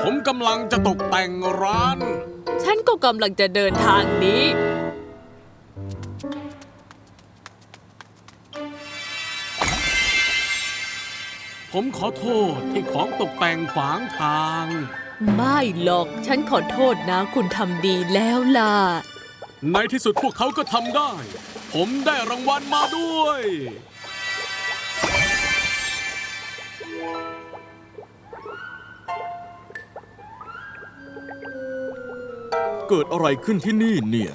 ผมกำลังจะตกแต่งร้าน ฉันก็กำลังจะเดินทางนี้ ผมขอโทษที่ของตกแต่งขวางทาง ไม่หรอก ฉันขอโทษนะ คุณทำดีแล้วล่ะ ในที่สุดพวกเขาก็ทำได้ ผมได้รางวัลมาด้วย เกิดอะไรขึ้นที่นี่เนี่ย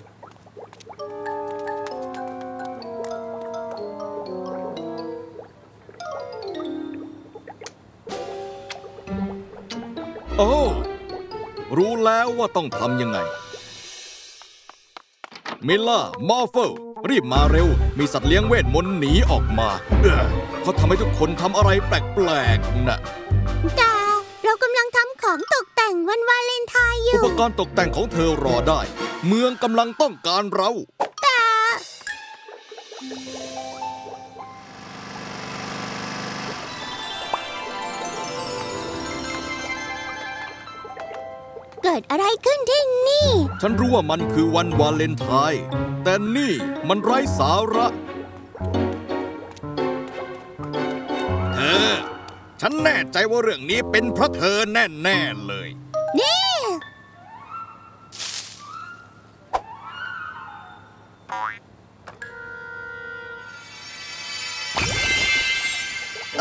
โอ้ รู้แล้วว่าต้องทำยังไง มิลล่ามอร์เฟลรีบมาเร็ว มีสัตว์เลี้ยงเวทมนต์หนีออกมา เออเขาทำให้ทุกคนทำอะไรแปลกๆนะแต่เรากำลังทำของตก แต่งวันวาเลนไทน์ออุยู่ปกรณ์ตกแต่งของเธอรอได้ เมืองกำลังต้องการเราเกิดอะไรขึ้นที่นี่ ฉันรู้ว่ามันคือวันวาเลนไทน์แต่นี่มันไร้สาระ เธอ ฉันแน่ใจว่าเรื่องนี้เป็นเพราะเธอแน่ๆเลย นี่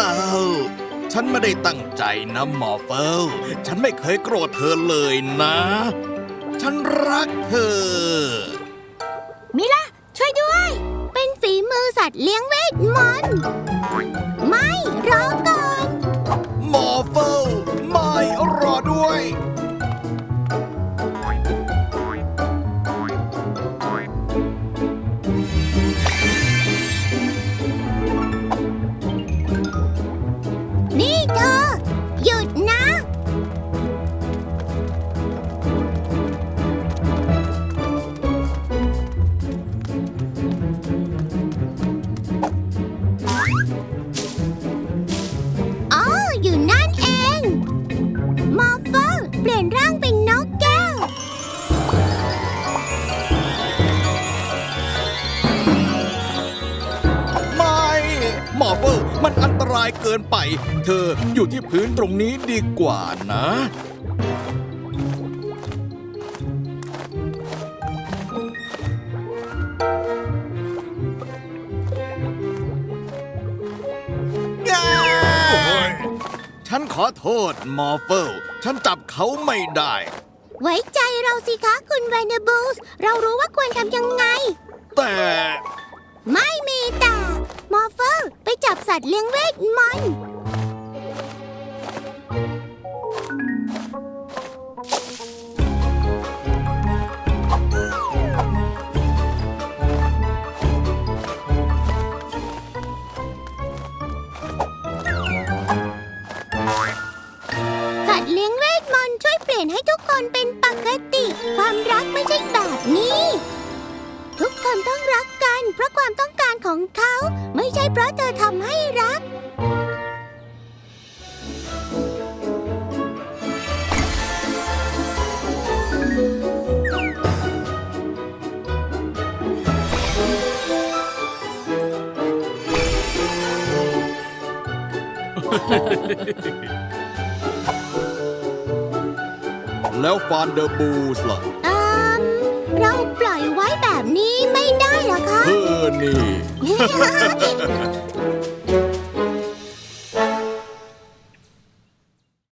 อ้าว ฉันไม่ได้ตั้งใจนะหมอเฟิลฉันไม่เคยโกรธเธอเลยนะ ฉันรักเธอ มิล่ะช่วยด้วย เป็นฝีมือสัตว์เลี้ยงเวทมนต์ายเกินไป เธออยู่ที่พื้นตรงนี้ดีกว่านะโอ้ยฉันขอโทษมอร์เฟิลฉันจับเขาไม่ได้ ไว้ใจเราสิคะคุณแวนเดอร์บูส เรารู้ว่าควรทำยังไง แต่ ไม่มีแต่มอร์เฟอร์ ไปจับสัตว์เลี้ยงเวทมนต์สัตว์เลี้ยงเวทมนต์ช่วยเปลี่ยนให้ทุกคนเป็นปกติ ความรักไม่ใช่แบบนี้ ทุกคนต้องรักกัน เพราะความต้องการของเขา ไม่ใช่เพราะเธอทำให้รัก แล้วฟานเดอร์บูสล่ะ เราปล่อยไว้แบบนี้ไม่ได้เหรอคะเธอนี่